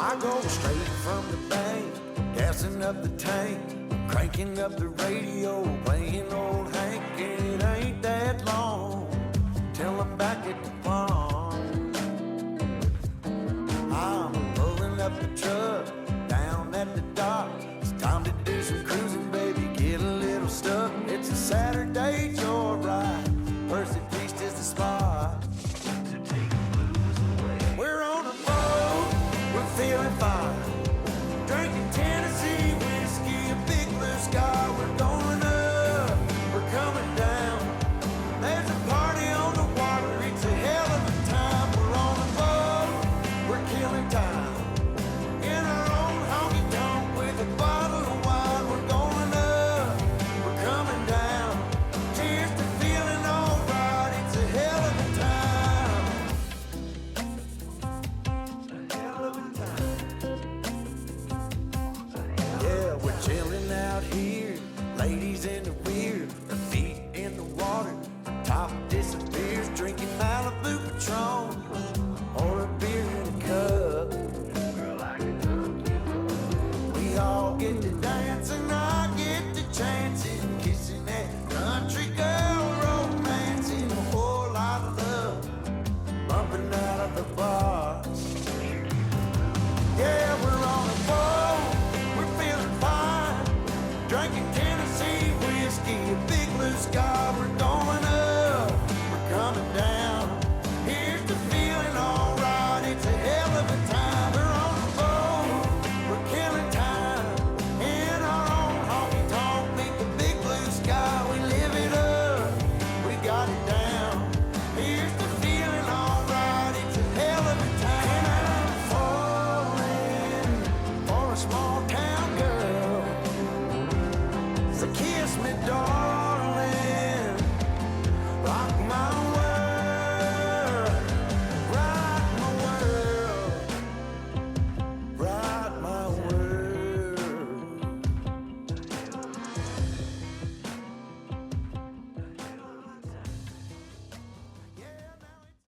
I go straight from the bank, gassing up the tank, cranking up the radio, playing old Hank. It ain't that long till I'm back at the pond. I'm pulling up the truck down at the dock. It's time to do some cruising. Tennessee whiskey, a big blue sky, we're going